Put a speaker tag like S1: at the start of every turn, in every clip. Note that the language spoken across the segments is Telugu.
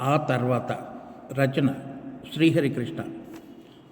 S1: ఆ తర్వాత రచన శ్రీహరికృష్ణ.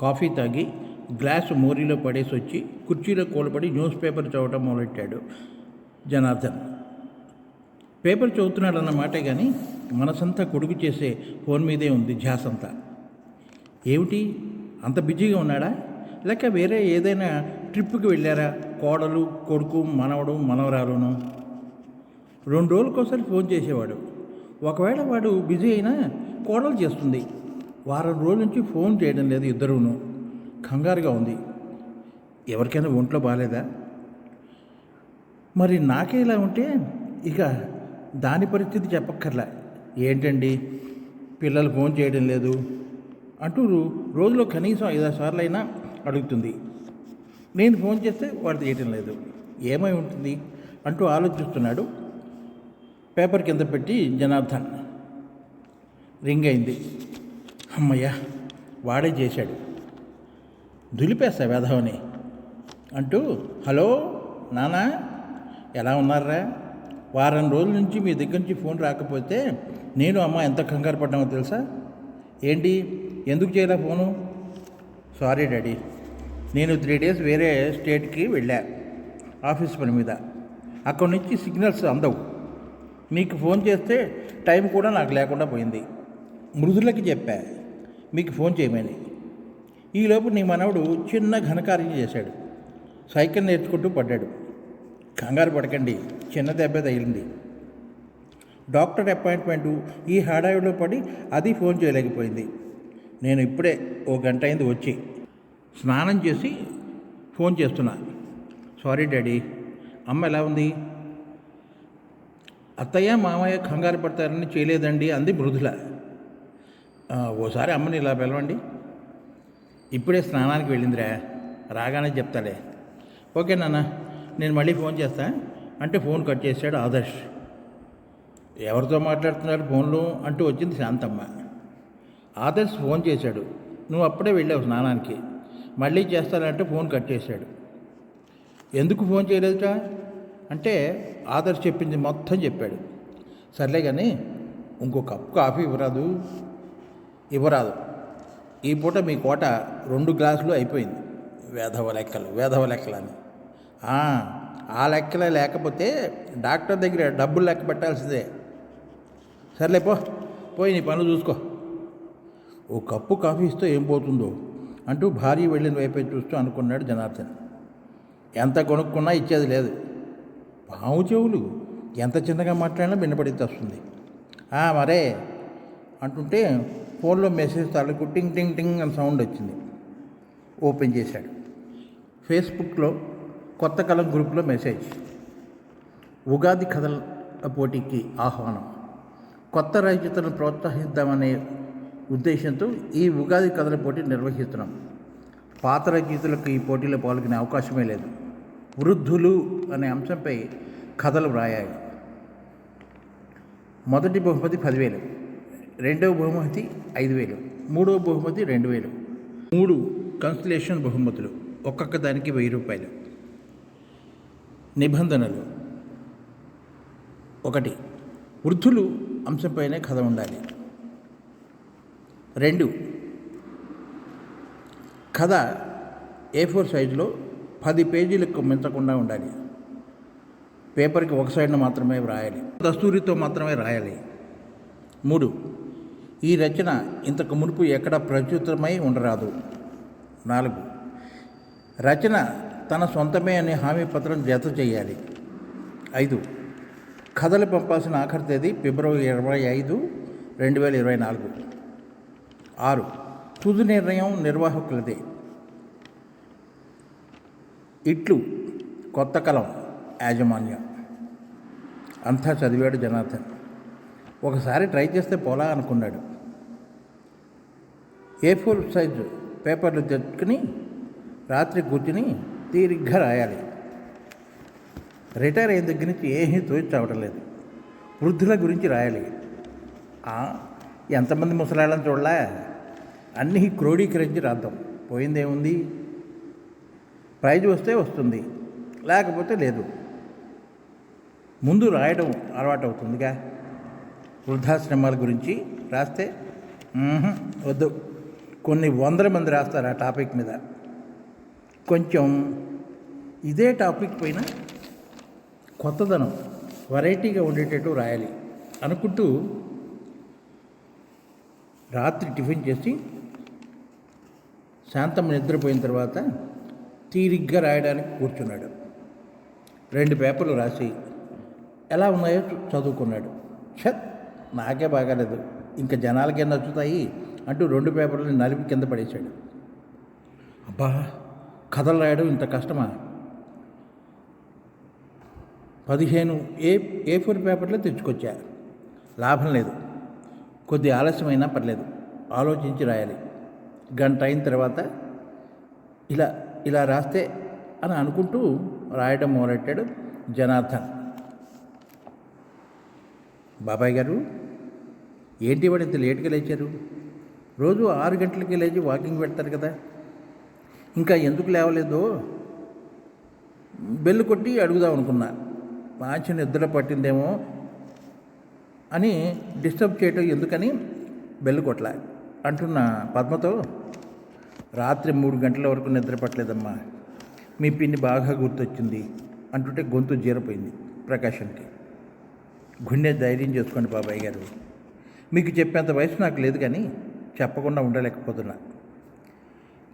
S1: కాఫీ తాగి గ్లాసు మోరీలో పడేసి వచ్చి కుర్చీలో కూలబడి న్యూస్ పేపర్ చదవటం మొదలెట్టాడు జనార్దన్. పేపర్ చదువుతున్నాడన్న మాటే కానీ మనసంతా కొడుకు చేసే ఫోన్ మీదే ఉంది ధ్యాసంతా. ఏమిటి? అంత బిజీగా ఉన్నాడా? లేక వేరే ఏదైనా ట్రిప్కి వెళ్ళారా? కోడలు కొడుకు మనవడు మనవరాలును? రెండు రోజులకోసారి ఫోన్ చేసేవాడు. ఒకవేళ వాడు బిజీ అయినా కోడలు చేస్తుంది. వారం రోజుల నుంచి ఫోన్ చేయడం లేదు ఇద్దరును. కంగారుగా ఉంది. ఎవరికైనా ఒంట్లో బాగాలేదా మరి నాకే ఇలా ఉంటే ఇక దాని పరిస్థితి చెప్పక్కర్లా. ఏంటండి? పిల్లలు ఫోన్ చేయడం లేదు అంటూ రోజులో కనీసం ఐదారు సార్లు అయినా అడుగుతుంది. నేను ఫోన్ చేస్తే వాడు చేయటం లేదు. ఏమై ఉంటుంది? అంటూ ఆలోచిస్తున్నాడు పేపర్ కింద పెట్టి జనార్దన్ రింగ్ అయింది. అమ్మయ్యా వాడే చేశాడు. దులిపేస్తా వేధవని. అంటూ హలో నానా ఎలా ఉన్నారా? వారం రోజుల నుంచి మీ దగ్గర నుంచి ఫోన్ రాకపోతే నేను అమ్మ ఎంత కంగారు పడ్డామో తెలుసా? ఏంటి? ఎందుకు చేయలే ఫోను? సారీ డాడీ నేను త్రీ డేస్ వేరే స్టేట్కి వెళ్ళా ఆఫీస్ పని మీద. అక్కడి నుంచి సిగ్నల్స్ అందవు. మీకు ఫోన్ చేస్తే టైం కూడా నాకు లేకుండా పోయింది. మృదులకి చెప్పా మీకు ఫోన్ చేయమని. ఈలోపు నీ మనవడు చిన్న ఘనకార్యం చేశాడు. సైకిల్ నేర్చుకుంటూ పడ్డాడు. కంగారు పడకండి చిన్న దెబ్బ తగిలింది. డాక్టర్ అపాయింట్మెంటు ఈ హడావిడిలో పడి అది ఫోన్ చేయలేకపోయింది. నేను ఇప్పుడే ఓ గంట అయింది వచ్చి స్నానం చేసి ఫోన్ చేస్తున్నా. సారీ డాడీ అమ్మ ఎలా ఉంది? అత్తయ్య మామయ్య కంగారు పడతారని చేయలేదండి అంది మృదుల ఓసారి అమ్మని ఇలా పిలవండి. ఇప్పుడే స్నానానికి వెళ్ళిందిరా. రాగానే చెప్తాలే. ఓకే నాన్న నేను మళ్ళీ ఫోన్ చేస్తా. అంటే ఫోన్ కట్ చేశాడు ఆదర్శ్. ఎవరితో మాట్లాడుతున్నారు ఫోన్లో అంటూ వచ్చింది శాంతమ్మ. ఆదర్శ్ ఫోన్ చేశాడు. నువ్వు అప్పుడే వెళ్ళావు స్నానానికి. మళ్ళీ చేస్తానంటే ఫోన్ కట్ చేశాడు. ఎందుకు ఫోన్ చేయలేదుట? అంటే ఆదర్శ చెప్పింది మొత్తం చెప్పాడు. సర్లే కానీ ఇంకో కప్పు కాఫీ ఇవ్వరాదు. ఇవ్వరాదు. ఈ పూట మీ కోట రెండు గ్లాసులు అయిపోయింది. వేధవ లెక్కలు వేధవ లెక్కలు అని ఆ, ఆ లెక్కలే లేకపోతే డాక్టర్ దగ్గర డబ్బులు లెక్క పెట్టాల్సిందే. సర్లే పో పోయి నీ పనులు చూసుకో. ఓ కప్పు కాఫీ ఇస్తే ఏం పోతుందో అంటూ భార్య వెళ్ళిన వైపే చూస్తూ అనుకున్నాడు జనార్దన్. ఎంత కొనుక్కున్నా ఇచ్చేది లేదు. పాము చెవులు. ఎంత చిన్నగా మాట్లాడినా వినపడితే వస్తుంది. మరే అంటుంటే ఫోన్లో మెసేజ్ తాలూకు టింగ్ టింగ్ టింగ్ అని సౌండ్ వచ్చింది. ఓపెన్ చేశాడు. ఫేస్బుక్లో కొత్త కలం గ్రూప్లో మెసేజ్. ఉగాది కథల పోటీకి ఆహ్వానం. కొత్త రచయితలను ప్రోత్సహిద్దామనే ఉద్దేశంతో ఈ ఉగాది కథల పోటీ నిర్వహిస్తున్నాం. పాత రచయితలకు ఈ పోటీలో పాల్గొనే అవకాశమే లేదు. వృద్ధులు అనే అంశంపై కథలు వ్రాయాలి. మొదటి బహుమతి పదివేలు రెండవ బహుమతి ఐదు వేలు మూడవ బహుమతి రెండు వేలు మూడు కన్సలేషన్ బహుమతులు ఒక్కొక్క దానికి వెయ్యి రూపాయలు. నిబంధనలు. ఒకటి వృద్ధులు అంశంపైనే కథ ఉండాలి. రెండు కథ ఏ ఫోర్ సైజులో పది పేజీలకు మించకుండా ఉండాలి. పేపర్కి ఒక సైడ్ను మాత్రమే వ్రాయాలి. దస్తూరితో మాత్రమే రాయాలి మూడు ఈ రచన ఇంతకు మునుపు ఎక్కడ ప్రచురితమై ఉండరాదు. నాలుగు రచన తన సొంతమే అనే హామీ పత్రం జత చేయాలి. ఐదు కథలు పంపాల్సిన ఆఖరి తేదీ ఫిబ్రవరి ఇరవై ఐదు రెండు వేల ఇరవై నాలుగు. ఆరు తుది నిర్ణయం నిర్వాహకులదే. ఇట్లు కొత్త కలం యాజమాన్యం. అంతా చదివాడు జనార్దన్. ఒకసారి ట్రై చేస్తే పోలా అనుకున్నాడు. ఏ ఫోర్ సైజు పేపర్లు తెచ్చుకుని రాత్రి కూర్చుని తీరిగ్గా రాయాలి. రిటైర్ అయిన దగ్గర నుంచి ఏమీ తోచి చావటం లేదు వృద్ధుల గురించి రాయాలి. ఎంతమంది ముసలాళ్ళని చూడలే? అన్నీ క్రోడీకరించి రాద్దాం. పోయిందేముంది? ప్రైజ్ వస్తే వస్తుంది లేకపోతే లేదు. ముందు రాయడం అలవాటు అవుతుందిగా వృద్ధాశ్రమాల గురించి రాస్తే వద్దు. కొన్ని వందల మంది రాస్తారు ఆ టాపిక్ మీద. కొంచెం ఇదే టాపిక్ పైన కొత్తదనం వెరైటీగా ఉండేటట్టు రాయాలి. అనుకుంటూ రాత్రి టిఫిన్ చేసి శాంతం నిద్రపోయిన తర్వాత తీరిగ్గా రాయడానికి కూర్చున్నాడు. రెండు పేపర్లు రాసి ఎలా ఉన్నాయో చదువుకున్నాడు. షత్ నాకే బాగాలేదు. ఇంకా జనాలకే నచ్చుతాయి? అంటూ రెండు పేపర్లు నలిపి కింద పడేశాడు. అబ్బా కథలు రాయడం ఇంత కష్టమా? పదిహేను ఏ ఏ ఫోర్ పేపర్లో తెచ్చుకొచ్చా. లాభం లేదు. కొద్ది ఆలస్యమైనా పర్లేదు. ఆలోచించి రాయాలి. గంట అయిన తర్వాత ఇలా ఇలా రాస్తే అని అనుకుంటూ రాయడం మొదలెట్టాడు జనార్దన్. బాబాయ్ గారు ఏంటి వాడు ఇంత లేట్గా లేచారు? రోజు ఆరు గంటలకి లేచి వాకింగ్ పెడతారు కదా. ఇంకా ఎందుకు లేవలేదో? బెల్లు కొట్టి అడుగుదాం అనుకున్నా. మంచి నిద్ర పట్టిందేమో అని డిస్టర్బ్ చేయటం ఎందుకని బెల్లు కొట్ల? అంటున్న పద్మతో రాత్రి మూడు గంటల వరకు నిద్ర పట్టలేదమ్మా. మీ పిన్ని బాగా గుర్తొచ్చింది. అంటుంటే గొంతు జీరపోయింది ప్రకాశంకి. గుండె ధైర్యం చేసుకోండి బాబాయ్ గారు. మీకు చెప్పేంత వయసు నాకు లేదు కానీ చెప్పకుండా ఉండలేకపోతున్నా.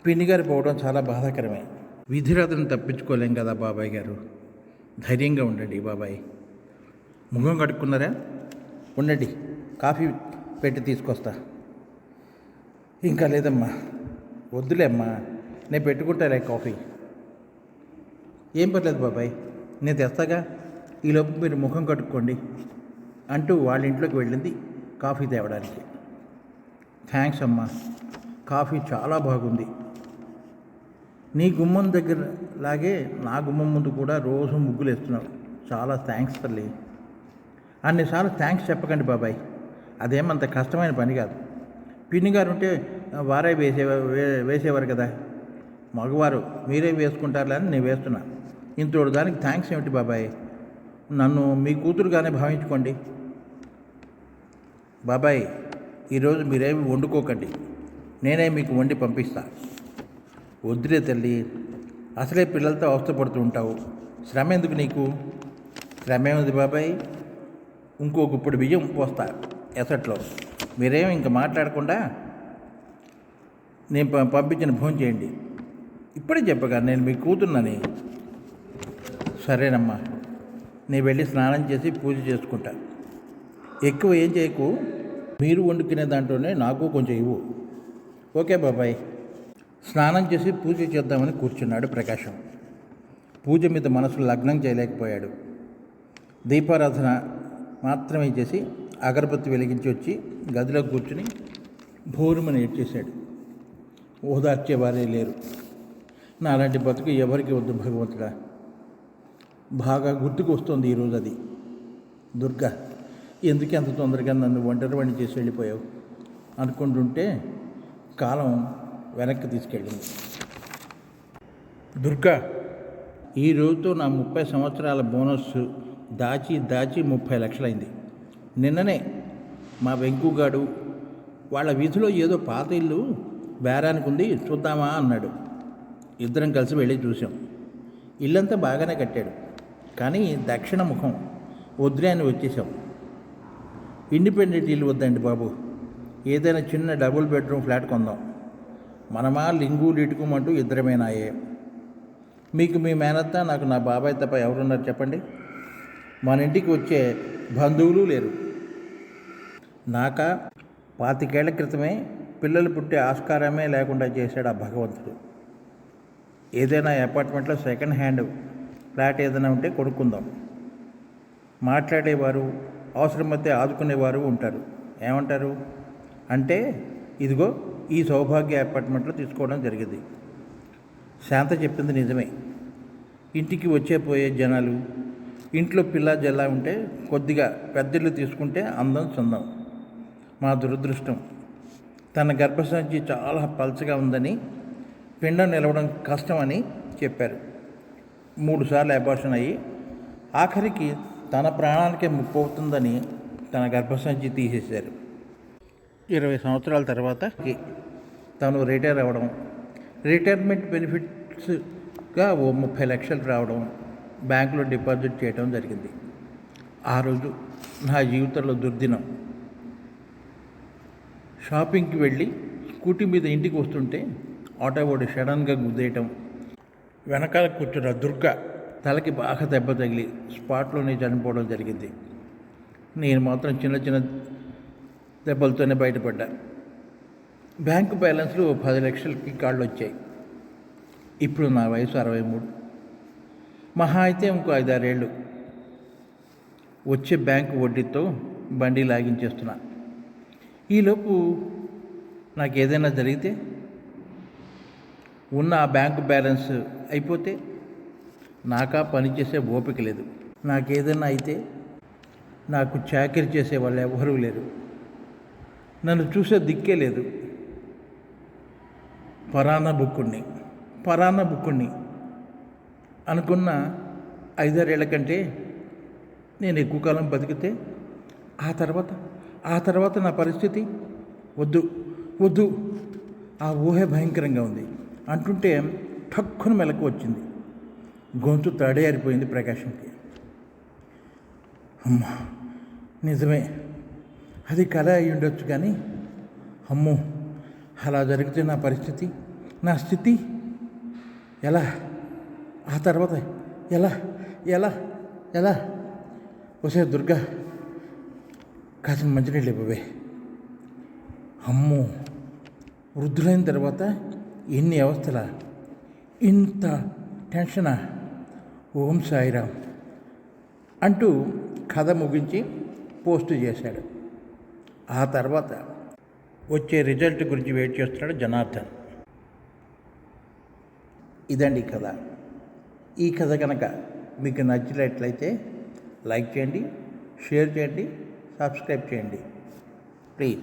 S1: పిన్ని గారు పోవడం చాలా బాధాకరమే. విధిరాధను తప్పించుకోలేం కదా బాబాయ్ గారు. ధైర్యంగా ఉండండి బాబాయ్. ముఖం కడుక్కున్నారా? ఉండండి. కాఫీ పెట్టి తీసుకొస్తా. ఇంకా లేదమ్మా. వద్దులే అమ్మా నేను పెట్టుకుంటాలే కాఫీ. ఏం పర్లేదు బాబాయ్ నేను తెస్తాగా. ఈలోపు మీరు ముఖం కట్టుకోండి అంటూ వాళ్ళ ఇంట్లోకి వెళ్ళింది కాఫీ తేవడానికి. థ్యాంక్స్ అమ్మా కాఫీ చాలా బాగుంది. నీ గుమ్మం దగ్గర లాగే నా గుమ్మం ముందు కూడా రోజు ముగ్గులు వేస్తున్నావు. చాలా థ్యాంక్స్ తల్లి. అన్నిసార్లు థ్యాంక్స్ చెప్పకండి బాబాయ్ అదేమంత కష్టమైన పని కాదు. పిన్ని గారు ఉంటే వారే వేసే వే- వేసేవారు కదా. మగవారు మీరే వేసుకుంటారులే అని నేను వేస్తున్నా. ఇంతోడు దానికి థ్యాంక్స్ ఏమిటి బాబాయ్? నన్ను మీ కూతురుగానే భావించుకోండి. బాబాయ్ ఈరోజు మీరేమి వండుకోకండి. నేనే మీకు వండి పంపిస్తా. వద్దులే తల్లి అసలే పిల్లలతో అవస్థపడుతూ ఉంటావు. శ్రమ ఎందుకు నీకు? శ్రమ ఏముంది బాబాయ్? ఇంకో గుప్పుడు బియ్యం పోస్తా. ఎసట్లో. మీరేం ఇంక మాట్లాడకుండా నేను ప- పంపించిన ఫోన్ చేయండి. ఇప్పుడే చెప్పగా నేను మీ కూతున్నని సరేనమ్మా. నేను వెళ్ళి స్నానం చేసి పూజ చేసుకుంటా. ఎక్కువ ఏం చేయకు. మీరు వండుకునే దాంట్లోనే నాకు కొంచెం ఇవ్వు. ఓకే బాబాయ్. స్నానం చేసి పూజ చేద్దామని కూర్చున్నాడు ప్రకాశం. పూజ మీద మనసు లగ్నం చేయలేకపోయాడు. దీపారాధన మాత్రమే చేసి అగరబత్తి వెలిగించి వచ్చి గదిలో కూర్చుని భోరుమని ఏడ్చేశాడు. ఓదార్చేవారే లేరు. నాలాంటి బతుకు ఎవరికి వద్దు భగవంతుడా? బాగా గుర్తుకు వస్తుంది ఈరోజు అది. దుర్గా ఎందుకు అంత తొందరగా నన్ను ఒంటరి వాడిని చేసి వెళ్ళిపోయావు? అనుకుంటుంటే కాలం వెనక్కి తీసుకెళ్ళింది. దుర్గా ఈ రోజుతో నా ముప్పై సంవత్సరాల బోనస్ దాచి దాచి ముప్పై లక్షలైంది. నిన్ననే మా వెంకుగాడు వాళ్ళ వీధిలో ఏదో పాత ఇల్లు బేరానికి ఉంది చూద్దామా అన్నాడు. ఇద్దరం కలిసి వెళ్ళి చూసాం ఇల్లంతా బాగానే కట్టాడు కానీ దక్షిణ ముఖం వద్దులే అని వచ్చేసాం ఇండిపెండెంట్ ఇల్లు వద్దండి బాబు. ఏదైనా చిన్న డబుల్ బెడ్రూమ్ ఫ్లాట్ కొందాం. మనమా లింగు లిటుకుమంటూ ఇద్దరమేనాయే. మీకు మీ మేనత్త నాకు నా బాబాయ్ తప్ప ఎవరున్నారు చెప్పండి? మన ఇంటికి వచ్చే బంధువులు లేరు. నాక పాతికేళ్ళ క్రితమే పిల్లలు పుట్టే ఆస్కారమే లేకుండా చేశాడు ఆ భగవంతుడు. ఏదైనా అపార్ట్మెంట్లో సెకండ్ హ్యాండ్ ఫ్లాట్ ఏదైనా ఉంటే కొనుక్కుందాం. మాట్లాడేవారు అవసరమైతే ఆదుకునేవారు ఉంటారు. ఏమంటారు? అంటే ఇదిగో ఈ సౌభాగ్య అపార్ట్మెంట్లో తీసుకోవడం జరిగింది. శాంత చెప్పింది నిజమే. ఇంటికి వచ్చే పోయే జనాలు ఇంట్లో పిల్ల జల్లా ఉంటే కొద్దిగా పెద్దలు తీసుకుంటే అందం చందం. మా దురదృష్టం. తన గర్భసంచి చాలా పలచగా ఉందని పిండం నిలవడం కష్టమని చెప్పారు. మూడుసార్లు అబార్షన్ అయ్యి ఆఖరికి తన ప్రాణానికే ముప్పు అవుతుందని తన గర్భసంచి తీసేశారు. ఇరవై సంవత్సరాల తర్వాత తను రిటైర్ అవ్వడం రిటైర్మెంట్ బెనిఫిట్స్గా ఓ ముప్పై లక్షలు రావడం బ్యాంకులో డిపాజిట్ చేయడం జరిగింది. ఆ రోజు నా జీవితంలో దుర్దినం. షాపింగ్కి వెళ్ళి స్కూటీ మీద ఇంటికి వస్తుంటే ఆటో ఓడి సడన్గా గుద్దేయటం. వెనకాల కూర్చున్న దుర్గ తలకి బాగా దెబ్బ తగిలి స్పాట్లోనే చనిపోవడం జరిగింది. నేను మాత్రం చిన్న చిన్న దెబ్బలతోనే బయటపడ్డా. బ్యాంకు బ్యాలెన్స్లు పది లక్షలకి కాళ్ళు వచ్చాయి ఇప్పుడు నా వయసు అరవై మూడు. మహా అయితే ఇంకో ఐదారేళ్ళు. వచ్చే బ్యాంకు వడ్డీతో బండి లాగించేస్తున్నా. ఈలోపు నాకు ఏదైనా జరిగితే ఉన్న ఆ బ్యాంకు బ్యాలెన్స్ అయిపోతే నాకా పని చేసే ఓపిక లేదు. నాకేదైనా అయితే నాకు చాకరీ చేసే వాళ్ళు ఎవరూ లేరు. నన్ను చూసే దిక్కే లేదు. పరాన్న బుక్కుణ్ణి పరాన్న బుక్కుణ్ణి అనుకున్న ఐదారేళ్ళ కంటే నేను ఎక్కువ కాలం బతికితే ఆ తర్వాత ఆ తర్వాత నా పరిస్థితి? వద్దు వద్దు. ఆ ఊహే భయంకరంగా ఉంది. అంటుంటే ఠక్కున మెలకు వచ్చింది. గొంతు తడేరిపోయింది ప్రకాశంకి. అమ్మా నిజమే. అది కళ అయి ఉండొచ్చు కానీ అమ్మో అలా జరిగితే నా పరిస్థితి నా స్థితి ఎలా? ఆ తర్వాత ఎలా? ఎలా? ఎలా? వసే దుర్గా కాసిన మంచినీళ్ళు ఇవ్వవే అమ్మో వృద్ధులైన తర్వాత ఎన్ని అవస్థల? ఇంత టెన్షనా? ఓం సాయిరామ్ అంటూ కథ ముగించి పోస్ట్ చేశాడు. ఆ తర్వాత వచ్చే రిజల్ట్ గురించి వెయిట్ చేస్తున్నాడు జనార్దన్. ఇదండి కథ. ఈ కథ కనుక మీకు నచ్చినట్లయితే లైక్ చేయండి షేర్ చేయండి సబ్స్క్రైబ్ చేయండి. ప్లీజ్.